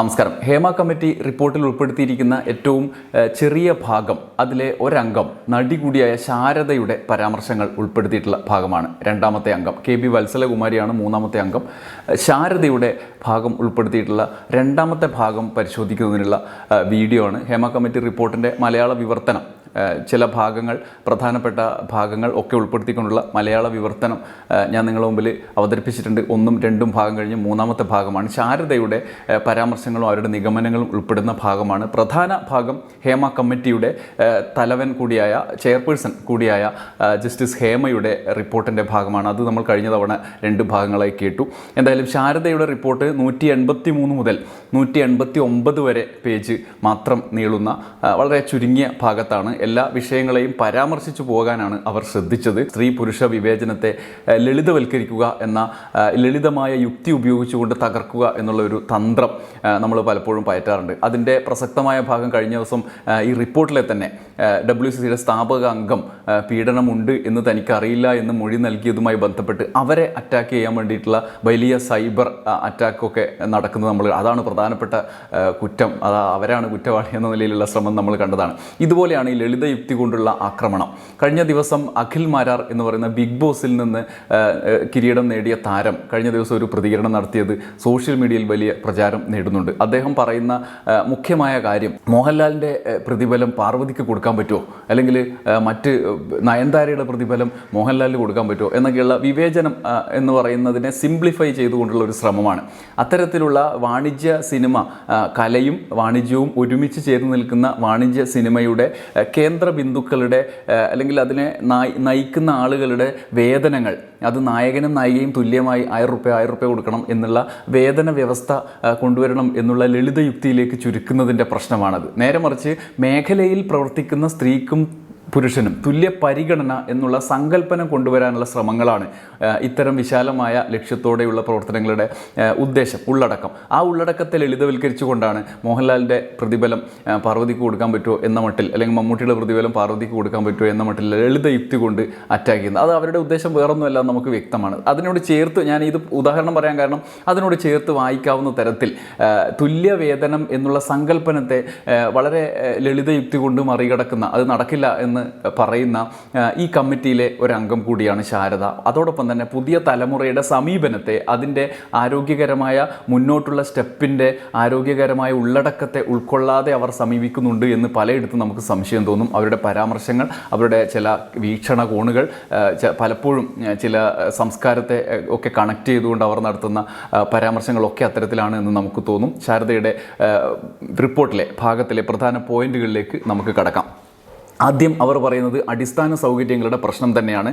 നമസ്കാരം. ഹേമ കമ്മിറ്റി റിപ്പോർട്ടിൽ ഉൾപ്പെടുത്തിയിരിക്കുന്ന ഏറ്റവും ചെറിയ ഭാഗം അതിലെ ഒരംഗം നടി കൂടിയായ ശാരദയുടെ പരാമർശങ്ങൾ ഉൾപ്പെടുത്തിയിട്ടുള്ള ഭാഗമാണ് രണ്ടാമത്തെ അംഗം. കെ ബി വത്സലകുമാരിയാണ് മൂന്നാമത്തെ അംഗം. ശാരദയുടെ ഭാഗം ഉൾപ്പെടുത്തിയിട്ടുള്ള രണ്ടാമത്തെ ഭാഗം പരിശോധിക്കുന്നതിനുള്ള വീഡിയോ ആണ്. ഹേമ കമ്മിറ്റി റിപ്പോർട്ടിന്റെ മലയാള വിവർത്തനം. ചില ഭാഗങ്ങൾ പ്രധാനപ്പെട്ട ഭാഗങ്ങൾ ഒക്കെ ഉൾപ്പെടുത്തിക്കൊണ്ടുള്ള മലയാള വിവർത്തനം ഞാൻ നിങ്ങളുടെ മുമ്പിൽ അവതരിപ്പിച്ചിട്ടുണ്ട്. ഒന്നും രണ്ടും ഭാഗം കഴിഞ്ഞ് മൂന്നാമത്തെ ഭാഗമാണ്. ശാരദയുടെ പരാമർശങ്ങളും അവരുടെ നിഗമനങ്ങളും ഉൾപ്പെടുന്ന ഭാഗമാണ്. പ്രധാന ഭാഗം ഹേമ കമ്മിറ്റിയുടെ തലവൻ കൂടിയായ ചെയർപേഴ്സൺ കൂടിയായ ജസ്റ്റിസ് ഹേമയുടെ റിപ്പോർട്ടിന്റെ ഭാഗമാണ്. അത് നമ്മൾ കഴിഞ്ഞ തവണ രണ്ട് ഭാഗങ്ങളായി കേട്ടു. എന്തായാലും ശാരദയുടെ റിപ്പോർട്ട് നൂറ്റി എൺപത്തി മൂന്ന് മുതൽ നൂറ്റി എൺപത്തി ഒമ്പത് വരെ പേജ് മാത്രം നീളുന്ന വളരെ ചുരുങ്ങിയ ഭാഗത്താണ് എല്ലാ വിഷയങ്ങളെയും പരാമർശിച്ചു പോകാനാണ് അവർ ശ്രദ്ധിച്ചത്. സ്ത്രീ പുരുഷ വിവേചനത്തെ ലളിതവൽക്കരിക്കുക എന്ന ലളിതമായ യുക്തി ഉപയോഗിച്ചുകൊണ്ട് തകർക്കുക എന്നുള്ള ഒരു തന്ത്രം നമ്മൾ പലപ്പോഴും പയറ്റാറുണ്ട്. അതിന്റെ പ്രസക്തമായ ഭാഗം കഴിഞ്ഞ ദിവസം ഈ റിപ്പോർട്ടിലെ തന്നെ ഡബ്ല്യു സി സിയുടെ സ്ഥാപക അംഗം പീഡനമുണ്ട് എന്ന് തനിക്കറിയില്ല എന്ന് മൊഴി നൽകിയതുമായി ബന്ധപ്പെട്ട് അവരെ അറ്റാക്ക് ചെയ്യാൻ വേണ്ടിയിട്ടുള്ള വലിയ സൈബർ അറ്റാക്കൊക്കെ നടക്കുന്നത് നമ്മൾ അതാണ് പ്രധാനപ്പെട്ട കുറ്റം. അത് അവരാണ് കുറ്റവാളി എന്ന നിലയിലുള്ള ശ്രമം നമ്മൾ കണ്ടതാണ്. ഇതുപോലെയാണ് ഈ ലളിത യുക്തി കൊണ്ടുള്ള ആക്രമണം. കഴിഞ്ഞ ദിവസം അഖിൽ മാരാർ എന്ന് പറയുന്ന ബിഗ് ബോസിൽ നിന്ന് കിരീടം നേടിയ താരം കഴിഞ്ഞ ദിവസം ഒരു പ്രതികരണം നടത്തിയത് സോഷ്യൽ മീഡിയയിൽ വലിയ പ്രചാരം നേടുന്നുണ്ട്. അദ്ദേഹം പറയുന്ന മുഖ്യമായ കാര്യം മോഹൻലാലിന്റെ പ്രതിഫലം പാർവതിക്ക് കൊടുക്കാൻ പറ്റുമോ? അല്ലെങ്കിൽ മറ്റ് നയൻതാരയുടെ പ്രതിഫലം മോഹൻലാലിന് കൊടുക്കാൻ പറ്റുമോ? എന്നൊക്കെയുള്ള വിവേചനം എന്ന് പറയുന്നതിനെ സിംപ്ലിഫൈ ചെയ്തുകൊണ്ടുള്ള ഒരു ശ്രമമാണ്. അത്തരത്തിലുള്ള വാണിജ്യ സിനിമ കലയും വാണിജ്യവും ഒരുമിച്ച് ചേർന്ന് നിൽക്കുന്ന വാണിജ്യ സിനിമയുടെ ആ, കേന്ദ്ര ബിന്ദുക്കളുടെ അല്ലെങ്കിൽ അതിനെ നയിക്കുന്ന ആളുകളുടെ വേതനങ്ങൾ അത് നായകനും നായികയും തുല്യമായി ആയിരം റുപ്യ ആയിരം റുപ്യ കൊടുക്കണം എന്നുള്ള വേതന വ്യവസ്ഥ കൊണ്ടുവരണം എന്നുള്ള ലളിത യുക്തിയിലേക്ക് ചുരുക്കുന്നതിന്റെ പ്രശ്നമാണത്. നേരെ മറിച്ച് മേഖലയിൽ പ്രവർത്തിക്കുന്ന സ്ത്രീക്കും പുരുഷനും തുല്യ പരിഗണന എന്നുള്ള സങ്കല്പന കൊണ്ടുവരാനുള്ള ശ്രമങ്ങളാണ് ഇത്തരം വിശാലമായ ലക്ഷ്യത്തോടെയുള്ള പ്രവർത്തനങ്ങളുടെ ഉദ്ദേശം ഉള്ളടക്കം. ആ ഉള്ളടക്കത്തെ ലളിതവൽക്കരിച്ചുകൊണ്ടാണ് മോഹൻലാലിന്റെ പ്രതിഫലം പാർവതിക്ക് കൊടുക്കാൻ പറ്റുമോ എന്ന മട്ടിൽ അല്ലെങ്കിൽ മമ്മൂട്ടിയുടെ പ്രതിഫലം പാർവതിക്ക് കൊടുക്കാൻ പറ്റുമോ എന്ന മട്ടിൽ ലളിത യുക്തി കൊണ്ട് അറ്റാക്ക് ചെയ്യുന്നത്. അത് അവരുടെ ഉദ്ദേശം വേറൊന്നുമല്ല നമുക്ക് വ്യക്തമാണ്. അതിനോട് ചേർത്ത് ഞാൻ ഇത് ഉദാഹരണം പറയാൻ കാരണം അതിനോട് ചേർത്ത് വായിക്കാവുന്ന തരത്തിൽ തുല്യ വേതനം എന്നുള്ള സങ്കല്പനത്തെ വളരെ ലളിത യുക്തി കൊണ്ട് മറികടക്കുന്ന അത് നടക്കില്ല എന്ന് പറയുന്ന ഈ കമ്മിറ്റിയിലെ ഒരംഗം കൂടിയാണ് ശാരദ. അതോടൊപ്പം തന്നെ പുതിയ തലമുറയുടെ സമീപനത്തെ അതിന്റെ ആരോഗ്യകരമായ മുന്നോട്ടുള്ള സ്റ്റെപ്പിന്റെ ആരോഗ്യകരമായ ഉള്ളടക്കത്തെ ഉൾക്കൊള്ളാതെ അവർ സമീപിക്കുന്നുണ്ട് എന്ന് പലയിടത്തും നമുക്ക് സംശയം തോന്നും. അവരുടെ പരാമർശങ്ങൾ അവരുടെ ചില വീക്ഷണ കോണുകൾ പലപ്പോഴും ചില സംസ്കാരത്തെ ഒക്കെ കണക്ട് ചെയ്തുകൊണ്ട് അവർ നടത്തുന്ന പരാമർശങ്ങളൊക്കെ അത്തരത്തിലാണ് എന്ന് നമുക്ക് തോന്നും. ശാരദയുടെ റിപ്പോർട്ടിലെ ഭാഗത്തിലെ പ്രധാന പോയിന്റുകളിലേക്ക് നമുക്ക് കടക്കാം. ആദ്യം അവർ പറയുന്നത് അടിസ്ഥാന സൗകര്യങ്ങളുടെ പ്രശ്നം തന്നെയാണ്.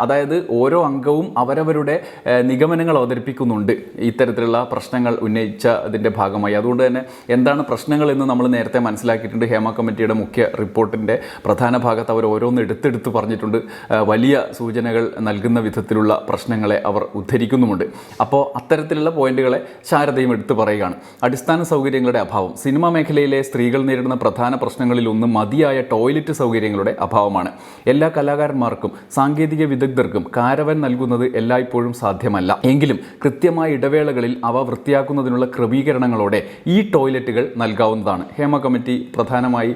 അതായത് ഓരോ അംഗവും അവരവരുടെ നിഗമനങ്ങൾ അവതരിപ്പിക്കുന്നുണ്ട്. ഇത്തരത്തിലുള്ള പ്രശ്നങ്ങൾ ഉന്നയിച്ച അതിന്റെ ഭാഗമായി. അതുകൊണ്ട് തന്നെ എന്താണ് പ്രശ്നങ്ങൾ എന്ന് നമ്മൾ നേരത്തെ മനസ്സിലാക്കിയിട്ടുണ്ട്. ഹേമ കമ്മിറ്റിയുടെ മുഖ്യ റിപ്പോർട്ടിന്റെ പ്രധാന ഭാഗത്ത് അവർ ഓരോന്ന് എടുത്തെടുത്ത് പറഞ്ഞിട്ടുണ്ട്. വലിയ സൂചനകൾ നൽകുന്ന വിധത്തിലുള്ള പ്രശ്നങ്ങളെ അവർ ഉദ്ധരിക്കുന്നുമുണ്ട്. അപ്പോൾ അത്തരത്തിലുള്ള പോയിന്റുകളെ ശാരദയും എടുത്തു പറയുകയാണ്. അടിസ്ഥാന സൗകര്യങ്ങളുടെ അഭാവം. സിനിമാ മേഖലയിലെ സ്ത്രീകൾ നേരിടുന്ന പ്രധാന പ്രശ്നങ്ങളിൽ ഒന്ന് മതിയായ ടോയ്ലറ്റ് സൗകര്യങ്ങളുടെ അഭാവമാണ്. എല്ലാ കലാകാരന്മാർക്കും സാങ്കേതിക വിദഗ്ധർക്കും കാരവൻ നൽകുന്നത് എല്ലായ്പ്പോഴും സാധ്യമല്ല. എങ്കിലും കൃത്യമായ ഇടവേളകളിൽ അവ വൃത്തിയാക്കുന്നതിനുള്ള ക്രമീകരണങ്ങളോടെ ഈ ടോയ്ലറ്റുകൾ നൽകാവുന്നതാണ്. ഹേമ കമ്മിറ്റി പ്രധാനമായി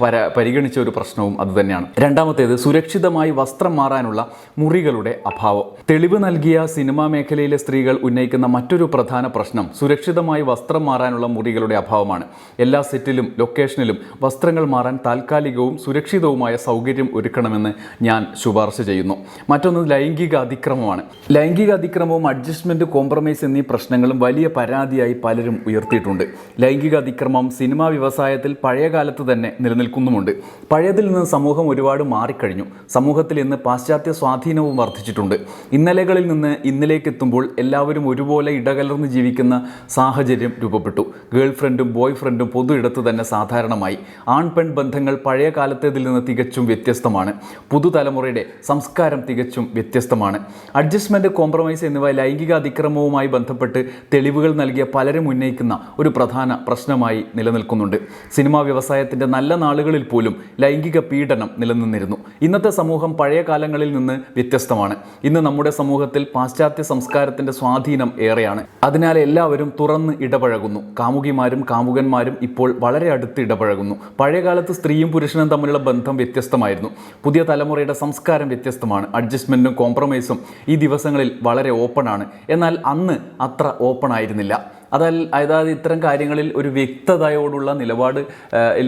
പര പരിഗണിച്ച ഒരു പ്രശ്നവും അതുതന്നെയാണ് രണ്ടാമത്തേത് സുരക്ഷിതമായി വസ്ത്രം മാറാനുള്ള മുറികളുടെ അഭാവം. തെളിവ് നൽകിയ സിനിമാ മേഖലയിലെ സ്ത്രീകൾ ഉന്നയിക്കുന്ന മറ്റൊരു പ്രധാന പ്രശ്നം സുരക്ഷിതമായി വസ്ത്രം മാറാനുള്ള മുറികളുടെ അഭാവമാണ്. എല്ലാ സെറ്റിലും ലൊക്കേഷനിലും വസ്ത്രങ്ങൾ മാറാൻ താൽക്കാലികവും സുരക്ഷിതവുമായ സൗകര്യം ഒരുക്കണമെന്ന് ഞാൻ ശുപാർശ ചെയ്യുന്നു. മറ്റൊന്ന് ലൈംഗിക അതിക്രമമാണ്. ലൈംഗിക അതിക്രമവും അഡ്ജസ്റ്റ്മെന്റ് കോംപ്രമൈസ് എന്നീ പ്രശ്നങ്ങളും വലിയ പരാതിയായി പലരും ഉയർത്തിയിട്ടുണ്ട്. ലൈംഗിക അതിക്രമം സിനിമാ വ്യവസായത്തിൽ പഴയ കാലത്ത് തന്നെ നിലനിൽക്കുന്നുമുണ്ട്. പഴയതിൽ നിന്ന് സമൂഹം ഒരുപാട് മാറിക്കഴിഞ്ഞു. സമൂഹത്തിൽ ഇന്ന് പാശ്ചാത്യ സ്വാധീനവും വർദ്ധിച്ചിട്ടുണ്ട്. ഇന്നലകളിൽ നിന്ന് ഇന്നലേക്ക് എത്തുമ്പോൾ എല്ലാവരും ഒരുപോലെ ഇടകലർന്ന് ജീവിക്കുന്ന സാഹചര്യം രൂപപ്പെട്ടു. ഗേൾ ഫ്രണ്ടും ബോയ് ഫ്രണ്ടും പൊതു ഇടത്ത് തന്നെ സാധാരണമായി. ആൺ പെൺ ബന്ധങ്ങൾ പഴയ കാലത്ത് കാലത്തേതിൽ നിന്ന് തികച്ചും വ്യത്യസ്തമാണ്. പുതുതലമുറയുടെ സംസ്കാരം തികച്ചും വ്യത്യസ്തമാണ്. അഡ്ജസ്റ്റ്മെന്റ് കോംപ്രമൈസ് എന്നിവ ലൈംഗിക അതിക്രമവുമായി ബന്ധപ്പെട്ട് തെളിവുകൾ നൽകിയ പലരും ഉന്നയിക്കുന്ന ഒരു പ്രധാന പ്രശ്നമായി നിലനിൽക്കുന്നുണ്ട്. സിനിമാ വ്യവസായത്തിന്റെ നല്ല നാളുകളിൽ പോലും ലൈംഗിക പീഡനം നിലനിന്നിരുന്നു. ഇന്നത്തെ സമൂഹം പഴയ കാലങ്ങളിൽ നിന്ന് വ്യത്യസ്തമാണ്. ഇന്ന് നമ്മുടെ സമൂഹത്തിൽ പാശ്ചാത്യ സംസ്കാരത്തിന്റെ സ്വാധീനം ഏറെയാണ്. അതിനാൽ എല്ലാവരും തുറന്ന് ഇടപഴകുന്നു. കാമുകിമാരും കാമുകന്മാരും ഇപ്പോൾ വളരെ അടുത്ത് ഇടപഴകുന്നു. പഴയകാലത്ത് സ്ത്രീയും പുരുഷനും തമ്മിലുള്ള ബന്ധം വ്യത്യസ്തമായിരുന്നു. പുതിയ തലമുറയുടെ സംസ്കാരം വ്യത്യസ്തമാണ്. അഡ്ജസ്റ്റ്മെന്റും കോംപ്രമൈസും ഈ ദിവസങ്ങളിൽ വളരെ ഓപ്പണാണ് എന്നാൽ അന്ന് അത്ര ഓപ്പൺ ആയിരുന്നില്ല. അതൽ അതായത് ഇത്തരം കാര്യങ്ങളിൽ ഒരു വ്യക്തതയോടുള്ള നിലപാട്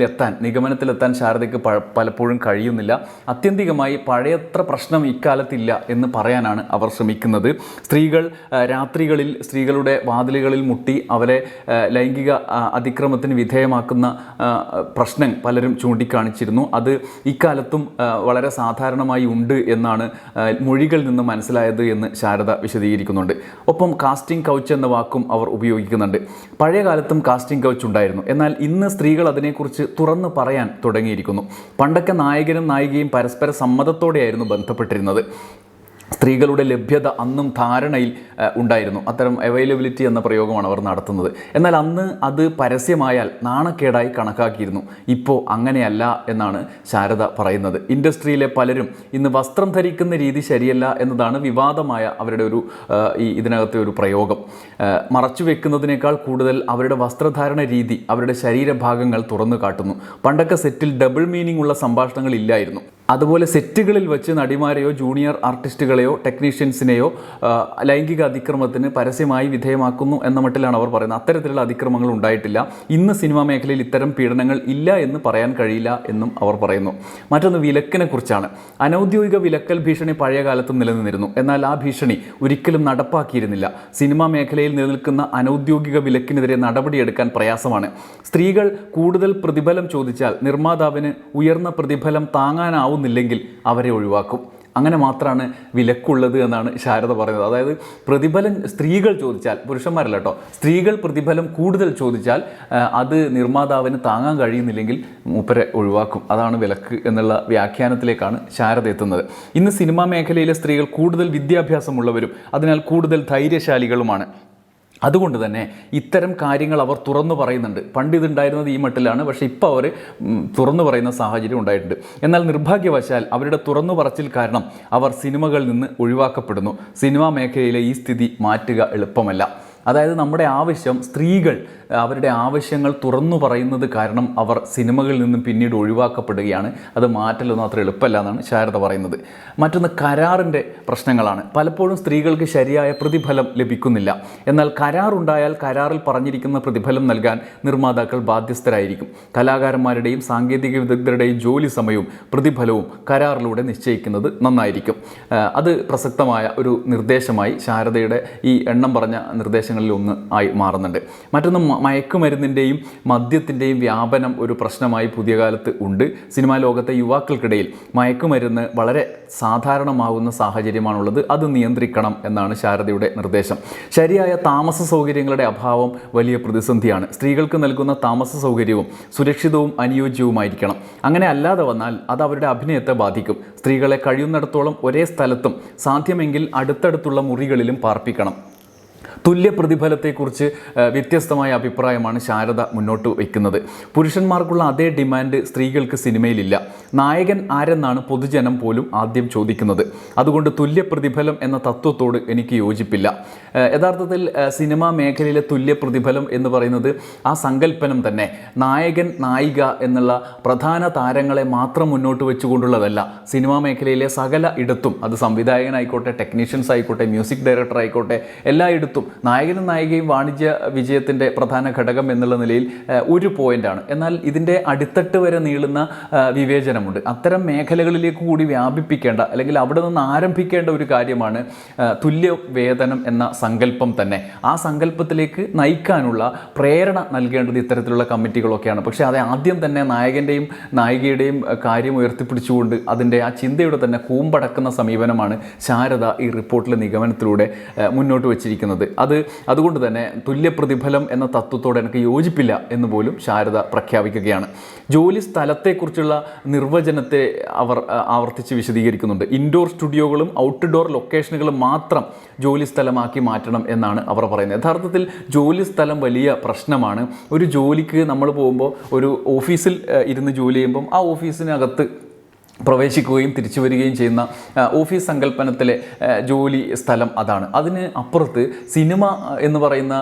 എത്താൻ നിഗമനത്തിലെത്താൻ ശാരദയ്ക്ക് പലപ്പോഴും കഴിയുന്നില്ല. അത്യന്തികമായി പഴയത്ര പ്രശ്നം ഇക്കാലത്തില്ല എന്ന് പറയാനാണ് അവർ ശ്രമിക്കുന്നത്. സ്ത്രീകൾ രാത്രികളിൽ സ്ത്രീകളുടെ വാതിലുകളിൽ മുട്ടി അവരെ ലൈംഗിക അതിക്രമത്തിന് വിധേയമാക്കുന്ന പ്രശ്നം പലരും ചൂണ്ടിക്കാണിച്ചിരുന്നു. അത് ഇക്കാലത്തും വളരെ സാധാരണമായി ഉണ്ട് എന്നാണ് മൊഴികളിൽ നിന്ന് മനസ്സിലായത് എന്ന് ശാരദ വിശദീകരിക്കുന്നുണ്ട്. ഒപ്പം കാസ്റ്റിംഗ് കൗച്ച് എന്ന വാക്കും അവർ ഉപയോഗിക്കുന്നുണ്ട് പഴയ കാലത്തും കാസ്റ്റിംഗ് കൗച്ച് ഉണ്ടായിരുന്നു. എന്നാൽ ഇന്ന് സ്ത്രീകൾ അതിനെക്കുറിച്ച് തുറന്നു പറയാൻ തുടങ്ങിയിരിക്കുന്നു. പണ്ടൊക്കെ നായകനും നായികയും പരസ്പര സമ്മതത്തോടെയായിരുന്നു ബന്ധപ്പെട്ടിരുന്നത്. സ്ത്രീകളുടെ ലഭ്യത അന്നും ധാരണയിൽ ഉണ്ടായിരുന്നു. അത്തരം അവൈലബിലിറ്റി എന്ന പ്രയോഗമാണ് അവർ നടത്തുന്നത്. എന്നാൽ അന്ന് അത് പരസ്യമായാൽ നാണക്കേടായി കണക്കാക്കിയിരുന്നു. ഇപ്പോൾ അങ്ങനെയല്ല എന്നാണ് ശാരദ പറയുന്നത്. ഇൻഡസ്ട്രിയിലെ പലരും ഇന്ന് വസ്ത്രം ധരിക്കുന്ന രീതി ശരിയല്ല എന്നതാണ് വിവാദമായ അവരുടെ ഒരു ഈ ഇതിനകത്തെ ഒരു പ്രയോഗം. മറച്ചു വെക്കുന്നതിനേക്കാൾ കൂടുതൽ അവരുടെ വസ്ത്രധാരണ രീതി അവരുടെ ശരീരഭാഗങ്ങൾ തുറന്നു കാട്ടുന്നു. പണ്ടൊക്കെ സെറ്റിൽ ഡബിൾ മീനിങ് ഉള്ള സംഭാഷണങ്ങൾ ഇല്ലായിരുന്നു. അതുപോലെ സെറ്റുകളിൽ വെച്ച് നടിമാരെയോ ജൂനിയർ ആർട്ടിസ്റ്റുകളെയോ ടെക്നീഷ്യൻസിനെയോ ലൈംഗിക അതിക്രമത്തിന് പരസ്യമായി വിധേയമാക്കുന്നു എന്ന മട്ടിലാണ് അവർ പറയുന്നത്. അത്തരത്തിലുള്ള അതിക്രമങ്ങൾ ഉണ്ടായിട്ടില്ല. ഇന്ന് സിനിമാ മേഖലയിൽ ഇത്തരം പീഡനങ്ങൾ ഇല്ല എന്ന് പറയാൻ കഴിയില്ല എന്നും അവർ പറയുന്നു. മറ്റൊന്ന് വിലക്കിനെ കുറിച്ചാണ്. അനൗദ്യോഗിക വിലക്കൽ ഭീഷണി പഴയ കാലത്തും നിലനിന്നിരുന്നു. എന്നാൽ ആ ഭീഷണി ഒരിക്കലും നടപ്പാക്കിയിരുന്നില്ല. സിനിമാ മേഖലയിൽ നിലനിൽക്കുന്ന അനൗദ്യോഗിക വിലക്കിനെതിരെ നടപടിയെടുക്കാൻ പ്രയാസമാണ്. സ്ത്രീകൾ കൂടുതൽ പ്രതിഫലം ചോദിച്ചാൽ നിർമ്മാതാവിന് ഉയർന്ന പ്രതിഫലം താങ്ങാനാവുന്നില്ലെങ്കിൽ അവരെ ഒഴിവാക്കും. അങ്ങനെ മാത്രമാണ് വിലക്കുള്ളത് എന്നാണ് ശാരദ പറയുന്നത്. അതായത് പ്രതിഫലം സ്ത്രീകൾ ചോദിച്ചാൽ പുരുഷന്മാരല്ല കേട്ടോ സ്ത്രീകൾ പ്രതിഫലം കൂടുതൽ ചോദിച്ചാൽ അത് നിർമ്മാതാവിന് താങ്ങാൻ കഴിയുന്നില്ലെങ്കിൽ മൂപ്പരെ ഒഴിവാക്കും. അതാണ് വിലക്ക് എന്നുള്ള വ്യാഖ്യാനത്തിലേക്കാണ് ശാരദ എത്തുന്നത്. ഇന്ന് സിനിമാ മേഖലയിലെ സ്ത്രീകൾ കൂടുതൽ വിദ്യാഭ്യാസമുള്ളവരും അതിനാൽ കൂടുതൽ ധൈര്യശാലികളുമാണ്. അതുകൊണ്ട് തന്നെ ഇത്തരം കാര്യങ്ങൾ അവർ തുറന്നു പറയുന്നുണ്ട്. പണ്ട് ഇതുണ്ടായിരുന്നത് ഈ മട്ടിലാണ് പക്ഷേ ഇപ്പോൾ അവർ തുറന്നു പറയുന്ന സാഹചര്യം ഉണ്ടായിട്ടുണ്ട്. എന്നാൽ നിർഭാഗ്യവശാൽ അവരുടെ തുറന്നു പറച്ചിൽ കാരണം അവർ സിനിമകളിൽ നിന്ന് ഒഴിവാക്കപ്പെടുന്നു. സിനിമാ മേഖലയിലെ ഈ സ്ഥിതി മാറ്റുക എളുപ്പമല്ല. അതായത് നമ്മുടെ ആവശ്യം സ്ത്രീകൾ അവരുടെ ആവശ്യങ്ങൾ തുറന്നു പറയുന്നത് കാരണം അവർ സിനിമകളിൽ നിന്നും പിന്നീട് ഒഴിവാക്കപ്പെടുകയാണ്. അത് മാറ്റലൊന്നും അത്ര എളുപ്പമല്ല എന്നാണ് ശാരദ പറയുന്നത്. മറ്റൊന്ന് കരാറിന്റെ പ്രശ്നങ്ങളാണ്. പലപ്പോഴും സ്ത്രീകൾക്ക് ശരിയായ പ്രതിഫലം ലഭിക്കുന്നില്ല. എന്നാൽ കരാറുണ്ടായാൽ കരാറിൽ പറഞ്ഞിരിക്കുന്ന പ്രതിഫലം നൽകാൻ നിർമ്മാതാക്കൾ ബാധ്യസ്ഥരായിരിക്കും. കലാകാരന്മാരുടെയും സാങ്കേതിക വിദഗ്ധരുടെയും ജോലി സമയവും പ്രതിഫലവും കരാറിലൂടെ നിശ്ചയിക്കുന്നത് നന്നായിരിക്കും. അത് പ്രസക്തമായ ഒരു നിർദ്ദേശമായി ശാരദയുടെ ഈ എണ്ണം പറഞ്ഞ നിർദ്ദേശങ്ങളിൽ ഒന്ന് ആയി മാറുന്നുണ്ട്. മറ്റൊന്ന് മയക്കുമരുന്നിന്റെയും മദ്യത്തിന്റെയും വ്യാപനം ഒരു പ്രശ്നമായി പുതിയ കാലത്ത് ഉണ്ട്. സിനിമാ ലോകത്തെ യുവാക്കൾക്കിടയിൽ മയക്കുമരുന്ന് വളരെ സാധാരണമാകുന്ന സാഹചര്യമാണുള്ളത്. അത് നിയന്ത്രിക്കണം എന്നാണ് ശാരദയുടെ നിർദ്ദേശം. ശരിയായ താമസ സൗകര്യങ്ങളുടെ അഭാവം വലിയ പ്രതിസന്ധിയാണ്. സ്ത്രീകൾക്ക് നൽകുന്ന താമസ സൗകര്യവും സുരക്ഷിതവും അനുയോജ്യവുമായിരിക്കണം. അങ്ങനെ അല്ലാതെ വന്നാൽ അത് അവരുടെ അഭിനയത്തെ ബാധിക്കും. സ്ത്രീകളെ കഴിയുന്നിടത്തോളം ഒരേ സ്ഥലത്തും സാധ്യമെങ്കിൽ അടുത്തടുത്തുള്ള മുറികളിലും പാർപ്പിക്കണം. തുല്യ പ്രതിഫലത്തെക്കുറിച്ച് വ്യത്യസ്തമായ അഭിപ്രായമാണ് ശാരദ മുന്നോട്ട് വയ്ക്കുന്നത് പുരുഷന്മാർക്കുള്ള അതേ ഡിമാൻഡ് സ്ത്രീകൾക്ക് സിനിമയിലില്ല. നായകൻ ആരെന്നാണ് പൊതുജനം പോലും ആദ്യം ചോദിക്കുന്നത്. അതുകൊണ്ട് തുല്യ പ്രതിഫലം എന്ന തത്വത്തോട് എനിക്ക് യോജിപ്പില്ല. യഥാർത്ഥത്തിൽ സിനിമാ മേഖലയിലെ തുല്യ പ്രതിഫലം എന്ന് പറയുന്നത് ആ സങ്കല്പനം തന്നെ. നായകൻ നായിക എന്നുള്ള പ്രധാന താരങ്ങളെ മാത്രം മുന്നോട്ട് വെച്ചുകൊണ്ടുള്ളതല്ല. സിനിമാ മേഖലയിലെ സകല ഇടത്തും അത് സംവിധായകനായിക്കോട്ടെ ടെക്നീഷ്യൻസ് ആയിക്കോട്ടെ മ്യൂസിക് ഡയറക്ടർ ആയിക്കോട്ടെ എല്ലായിടത്തും നായകനും നായികയും വാണിജ്യ വിജയത്തിന്റെ പ്രധാന ഘടകം എന്നുള്ള നിലയിൽ ഒരു പോയിന്റാണ്. എന്നാൽ ഇതിന്റെ അടിത്തട്ട് വരെ നീളുന്ന വിവേചനമുണ്ട്. അത്തരം മേഖലകളിലേക്ക് കൂടി വ്യാപിപ്പിക്കേണ്ട അല്ലെങ്കിൽ അവിടെ നിന്ന് ആരംഭിക്കേണ്ട ഒരു കാര്യമാണ് തുല്യ വേതനം എന്ന സങ്കല്പം തന്നെ. ആ സങ്കല്പത്തിലേക്ക് നയിക്കാനുള്ള പ്രേരണ നൽകേണ്ടത് ഇത്തരത്തിലുള്ള കമ്മിറ്റികളൊക്കെയാണ്. പക്ഷേ അത് ആദ്യം തന്നെ നായകന്റെയും നായികയുടെയും കാര്യം ഉയർത്തിപ്പിടിച്ചുകൊണ്ട് അതിന്റെ ആ ചിന്തയുടെ തന്നെ കൂമ്പടക്കുന്ന സമീപനമാണ് ശാരദ ഈ റിപ്പോർട്ടിലെ നിഗമനത്തിലൂടെ മുന്നോട്ട് വച്ചിരിക്കുന്നത്. അത് അതുകൊണ്ട് തന്നെ തുല്യ പ്രതിഫലം എന്ന തത്വത്തോട് എനിക്ക് യോജിപ്പില്ല എന്ന് പോലും ശാരദ പ്രഖ്യാപിക്കുകയാണ്. ജോലി സ്ഥലത്തെക്കുറിച്ചുള്ള നിർവചനത്തെ അവർ ആവർത്തിച്ച് വിശദീകരിക്കുന്നുണ്ട്. ഇൻഡോർ സ്റ്റുഡിയോകളും ഔട്ട്ഡോർ ലൊക്കേഷനുകളും മാത്രം ജോലി സ്ഥലമാക്കി മാറ്റണം എന്നാണ് അവർ പറയുന്നത്. യഥാർത്ഥത്തിൽ ജോലി സ്ഥലം വലിയ പ്രശ്നമാണ്. ഒരു ജോലിക്ക് നമ്മൾ പോകുമ്പോൾ ഒരു ഓഫീസിൽ ഇരുന്ന് ജോലി ചെയ്യുമ്പം ആ ഓഫീസിനകത്ത് പ്രവേശിക്കുകയും തിരിച്ചു വരികയും ചെയ്യുന്ന ഓഫീസ് സങ്കല്പനത്തിലെ ജോലി സ്ഥലം അതാണ്. അതിന് അപ്പുറത്ത് സിനിമ എന്ന് പറയുന്ന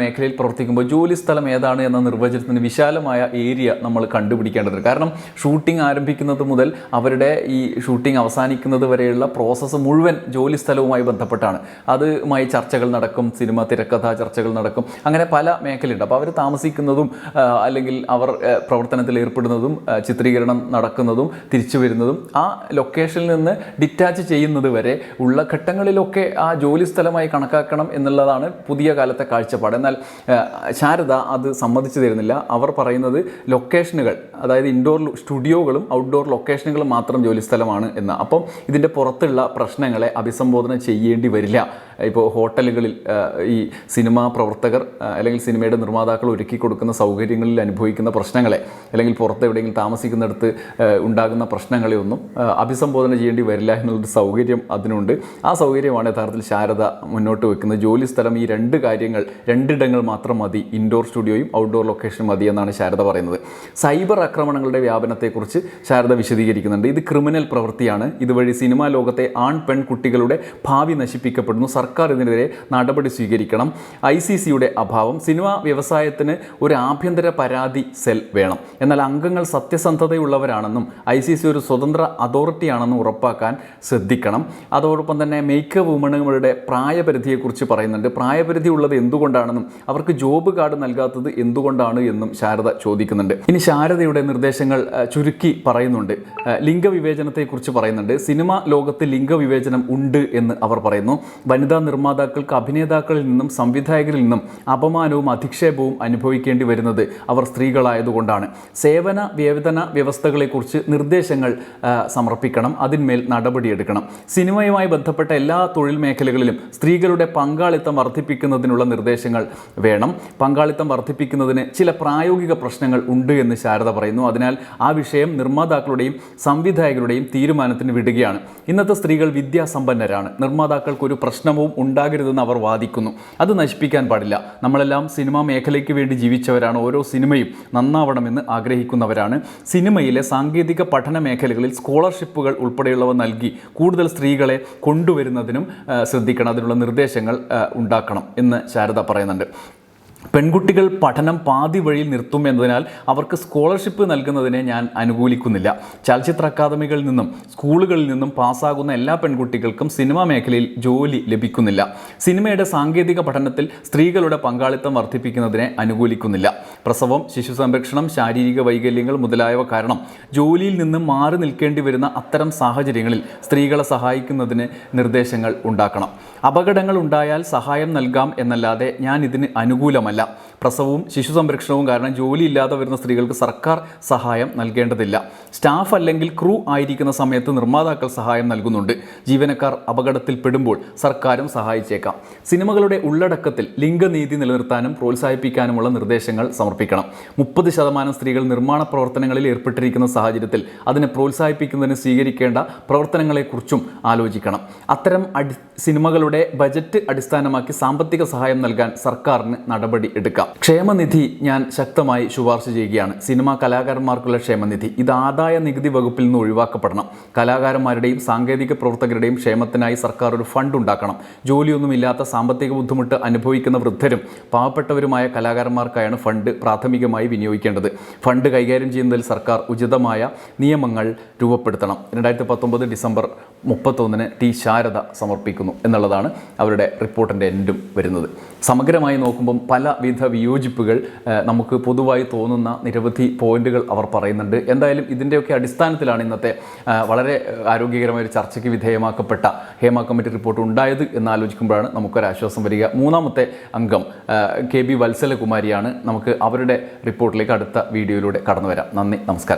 മേഖലയിൽ പ്രവർത്തിക്കുമ്പോൾ ജോലി സ്ഥലം ഏതാണ് എന്ന നിർവചനത്തിന് വിശാലമായ ഏരിയ നമ്മൾ കണ്ടുപിടിക്കേണ്ടതുണ്ട്. കാരണം ഷൂട്ടിംഗ് ആരംഭിക്കുന്നത് മുതൽ അവരുടെ ഈ ഷൂട്ടിംഗ് അവസാനിക്കുന്നത് വരെയുള്ള പ്രോസസ്സ് മുഴുവൻ ജോലി സ്ഥലവുമായി ബന്ധപ്പെട്ടാണ്. അതുമായി ചർച്ചകൾ നടക്കും സിനിമ തിരക്കഥാ ചർച്ചകൾ നടക്കും അങ്ങനെ പല മേഖലയുണ്ട്. അപ്പോൾ അവർ താമസിക്കുന്നതും അല്ലെങ്കിൽ അവർ പ്രവർത്തനത്തിൽ ഏർപ്പെടുന്നതും ചിത്രീകരണം നടക്കുന്നതും തിരിച്ചു വരുന്നതും ആ ലൊക്കേഷനിൽ നിന്ന് ഡിറ്റാച്ച് ചെയ്യുന്നത് വരെ ഉള്ള ഘട്ടങ്ങളിലൊക്കെ ആ ജോലി സ്ഥലമായി കണക്കാക്കണം എന്നുള്ളതാണ് പുതിയ കാലത്തെ കാഴ്ചപ്പാട്. എന്നാൽ ശാരദ അത് സമ്മതിച്ചു തരുന്നില്ല. അവർ പറയുന്നത് ലൊക്കേഷനുകൾ അതായത് ഇൻഡോർ സ്റ്റുഡിയോകളും ഔട്ട്ഡോർ ലൊക്കേഷനുകളും മാത്രം ജോലി സ്ഥലമാണ് എന്ന്. അപ്പം ഇതിന്റെ പുറത്തുള്ള പ്രശ്നങ്ങളെ അഭിസംബോധന ചെയ്യേണ്ടി വരില്ല. ഇപ്പോൾ ഹോട്ടലുകളിൽ ഈ സിനിമാ പ്രവർത്തകർ അല്ലെങ്കിൽ സിനിമയുടെ നിർമ്മാതാക്കൾ ഒരുക്കി കൊടുക്കുന്ന സൗകര്യങ്ങളിൽ അനുഭവിക്കുന്ന പ്രശ്നങ്ങളെ അല്ലെങ്കിൽ പുറത്ത് എവിടെയെങ്കിലും താമസിക്കുന്നിടത്ത് ഉണ്ടാകുന്ന പ്രശ്നങ്ങളെ ഒന്നും അഭിസംബോധന ചെയ്യേണ്ടി വരില്ല എന്നുള്ളൊരു സൗകര്യം അതിനുണ്ട്. ആ സൗകര്യമാണ് യഥാർത്ഥത്തിൽ ശാരദ മുന്നോട്ട് വെക്കുന്നത്. ജോലി സ്ഥലം ഈ രണ്ട് കാര്യങ്ങൾ രണ്ടിടങ്ങൾ മാത്രം മതി. ഇൻഡോർ സ്റ്റുഡിയോയും ഔട്ട്ഡോർ ലൊക്കേഷനും മതി എന്നാണ് ശാരദ പറയുന്നത്. സൈബർ ആക്രമണങ്ങളുടെ വ്യാപനത്തെക്കുറിച്ച് ശാരദ വിശദീകരിക്കുന്നുണ്ട്. ഇത് ക്രിമിനൽ പ്രവൃത്തിയാണ്. ഇതുവഴി സിനിമാ ലോകത്തെ ആൺ പെൺകുട്ടികളുടെ ഭാവി നശിപ്പിക്കപ്പെടുന്നു. സർക്കാർ ഇതിനെതിരെ നടപടി സ്വീകരിക്കണം. ഐ സി സിയുടെ അഭാവം സിനിമാ വ്യവസായത്തിന് ഒരു ആഭ്യന്തര പരാതി സെൽ വേണം. എന്നാൽ അംഗങ്ങൾ സത്യസന്ധതയുള്ളവരാണെന്നും ഐ സി സി ഒരു സ്വതന്ത്ര അതോറിറ്റിയാണെന്ന് ഉറപ്പാക്കാൻ ശ്രദ്ധിക്കണം. അതോടൊപ്പം തന്നെ മേക്ക് വുമണുകളുടെ പ്രായപരിധിയെക്കുറിച്ച് പറയുന്നുണ്ട്. പ്രായപരിധി ഉള്ളത് എന്തുകൊണ്ടാണെന്നും അവർക്ക് ജോബ് കാർഡ് നൽകാത്തത് എന്തുകൊണ്ടാണ് എന്നും ശാരദ ചോദിക്കുന്നുണ്ട്. ഇനി ശാരദയുടെ നിർദ്ദേശങ്ങൾ ചുരുക്കി പറയുന്നുണ്ട്. ലിംഗവിവേചനത്തെക്കുറിച്ച് പറയുന്നുണ്ട്. സിനിമ ലോകത്ത് ലിംഗവിവേചനം ഉണ്ട് എന്ന് അവർ പറയുന്നു. വനിതാ നിർമ്മാതാക്കൾക്ക് അഭിനേതാക്കളിൽ നിന്നും സംവിധായകരിൽ നിന്നും അപമാനവും അധിക്ഷേപവും അനുഭവിക്കേണ്ടി വരുന്നത് അവർ സ്ത്രീകളായതുകൊണ്ടാണ്. സേവന വേതന വ്യവസ്ഥകളെക്കുറിച്ച് നിർദ്ദേശങ്ങൾ സമർപ്പിക്കണം. അതിന്മേൽ നടപടിയെടുക്കണം. സിനിമയുമായി ബന്ധപ്പെട്ട എല്ലാ തൊഴിൽ മേഖലകളിലും സ്ത്രീകളുടെ പങ്കാളിത്തം വർദ്ധിപ്പിക്കുന്നതിനുള്ള നിർദ്ദേശങ്ങൾ വേണം. പങ്കാളിത്തം വർദ്ധിപ്പിക്കുന്നതിന് ചില പ്രായോഗിക പ്രശ്നങ്ങൾ ഉണ്ട് എന്ന് ശാരദ പറയുന്നു. അതിനാൽ ആ വിഷയം നിർമ്മാതാക്കളുടെയും സംവിധായകരുടെയും തീരുമാനത്തിന് വിടുകയാണ്. ഇന്നത്തെ സ്ത്രീകൾ വിദ്യാസമ്പന്നരാണ്. നിർമ്മാതാക്കൾക്ക് ഒരു പ്രശ്നവും ഉണ്ടാകരുതെന്ന് അവർ വാദിക്കുന്നു. അത് നശിപ്പിക്കാൻ പാടില്ല. നമ്മളെല്ലാം സിനിമാ മേഖലയ്ക്ക് വേണ്ടി ജീവിച്ചവരാണ്. ഓരോ സിനിമയും നന്നാവണമെന്ന് ആഗ്രഹിക്കുന്നവരാണ്. സിനിമയിലെ സാങ്കേതിക പഠന മേഖലകളിൽ സ്കോളർഷിപ്പുകൾ ഉൾപ്പെടെയുള്ളവ നൽകി കൂടുതൽ സ്ത്രീകളെ കൊണ്ടുവരുന്നതിനും ശ്രദ്ധിക്കണം. അതിനുള്ള നിർദ്ദേശങ്ങൾ ഉണ്ടാക്കണം എന്ന് ശാരദ പറയുന്നുണ്ട്. പെൺകുട്ടികൾ പഠനം പാതി വഴിയിൽ നിർത്തും എന്നതിനാൽ അവർക്ക് സ്കോളർഷിപ്പ് നൽകുന്നതിനെ ഞാൻ അനുകൂലിക്കുന്നില്ല. ചലച്ചിത്ര അക്കാദമികളിൽ നിന്നും സ്കൂളുകളിൽ നിന്നും പാസ്സാകുന്ന എല്ലാ പെൺകുട്ടികൾക്കും സിനിമാ മേഖലയിൽ ജോലി ലഭിക്കുന്നില്ല. സിനിമയുടെ സാങ്കേതിക പഠനത്തിൽ സ്ത്രീകളുടെ പങ്കാളിത്തം വർദ്ധിപ്പിക്കുന്നതിനെ അനുകൂലിക്കുന്നില്ല. പ്രസവം ശിശു സംരക്ഷണം ശാരീരിക വൈകല്യങ്ങൾ മുതലായവ കാരണം ജോലിയിൽ നിന്ന് മാറി നിൽക്കേണ്ടി വരുന്ന അത്തരം സാഹചര്യങ്ങളിൽ സ്ത്രീകളെ സഹായിക്കുന്നതിന് നിർദ്ദേശങ്ങൾ ഉണ്ടാക്കണം. അപകടങ്ങൾ ഉണ്ടായാൽ സഹായം നൽകാം എന്നല്ലാതെ ഞാൻ ഇതിന് അനുകൂലമല്ല. പ്രസവവും ശിശു സംരക്ഷണവും കാരണം ജോലിയില്ലാതെ വരുന്ന സ്ത്രീകൾക്ക് സർക്കാർ സഹായം നൽകേണ്ടതില്ല. സ്റ്റാഫ് അല്ലെങ്കിൽ ക്രൂ ആയിരിക്കുന്ന സമയത്ത് നിർമ്മാതാക്കൾ സഹായം നൽകുന്നുണ്ട്. ജീവനക്കാർ അപകടത്തിൽ പെടുമ്പോൾ സർക്കാരും സഹായിച്ചേക്കാം. സിനിമകളുടെ ഉള്ളടക്കത്തിൽ ലിംഗനീതി നിലനിർത്താനും പ്രോത്സാഹിപ്പിക്കാനുമുള്ള നിർദ്ദേശങ്ങൾ സമർപ്പിക്കണം. മുപ്പത് ശതമാനം സ്ത്രീകൾ നിർമ്മാണ പ്രവർത്തനങ്ങളിൽ ഏർപ്പെട്ടിരിക്കുന്ന സാഹചര്യത്തിൽ അതിനെ പ്രോത്സാഹിപ്പിക്കുന്നതിന് സ്വീകരിക്കേണ്ട പ്രവർത്തനങ്ങളെക്കുറിച്ചും ആലോചിക്കണം. അത്തരം അടി സിനിമകളുടെ ബജറ്റ് അടിസ്ഥാനമാക്കി സാമ്പത്തിക സഹായം നൽകാൻ സർക്കാരിന് നടപടി എടുക്കാം. ക്ഷേമനിധി ഞാൻ ശക്തമായി ശുപാർശ ചെയ്യുകയാണ്. സിനിമാ കലാകാരന്മാർക്കുള്ള ക്ഷേമനിധി. ഇത് ആദായ നികുതി വകുപ്പിൽ നിന്ന് ഒഴിവാക്കപ്പെടണം. കലാകാരന്മാരുടെയും സാങ്കേതിക പ്രവർത്തകരുടെയും ക്ഷേമത്തിനായി സർക്കാർ ഒരു ഫണ്ട് ഉണ്ടാക്കണം. ജോലിയൊന്നുമില്ലാത്ത സാമ്പത്തിക ബുദ്ധിമുട്ട് അനുഭവിക്കുന്ന വൃദ്ധരും പാവപ്പെട്ടവരുമായ കലാകാരന്മാർക്കായാണ് ഫണ്ട് പ്രാഥമികമായി വിനിയോഗിക്കേണ്ടത്. ഫണ്ട് കൈകാര്യം ചെയ്യുന്നതിൽ സർക്കാർ ഉചിതമായ നിയമങ്ങൾ രൂപപ്പെടുത്തണം. രണ്ടായിരത്തി പത്തൊമ്പത് ഡിസംബർ മുപ്പത്തൊന്നിന് ടി ശാരദ സമർപ്പിക്കുന്നു എന്നുള്ളതാണ് അവരുടെ റിപ്പോർട്ടിന്റെ എൻഡും വരുന്നത്. സമഗ്രമായി നോക്കുമ്പം പലവിധ വിയോജിപ്പുകൾ നമുക്ക് പൊതുവായി തോന്നുന്ന നിരവധി പോയിന്റുകൾ അവർ പറയുന്നുണ്ട്. എന്തായാലും ഇതിന്റെയൊക്കെ അടിസ്ഥാനത്തിലാണ് ഇന്നത്തെ വളരെ ആരോഗ്യകരമായ ഒരു ചർച്ചയ്ക്ക് വിധേയമാക്കപ്പെട്ട ഹേമ കമ്മിറ്റി റിപ്പോർട്ട് ഉണ്ടായത് എന്നാലോചിക്കുമ്പോഴാണ് നമുക്കൊരാശ്വാസം വരിക. മൂന്നാമത്തെ അംഗം കെ ബി വത്സലകുമാരിയാണ്. നമുക്ക് അവരുടെ റിപ്പോർട്ടിലേക്ക് അടുത്ത വീഡിയോയിലൂടെ കടന്നു വരാം നന്ദി നമസ്കാരം.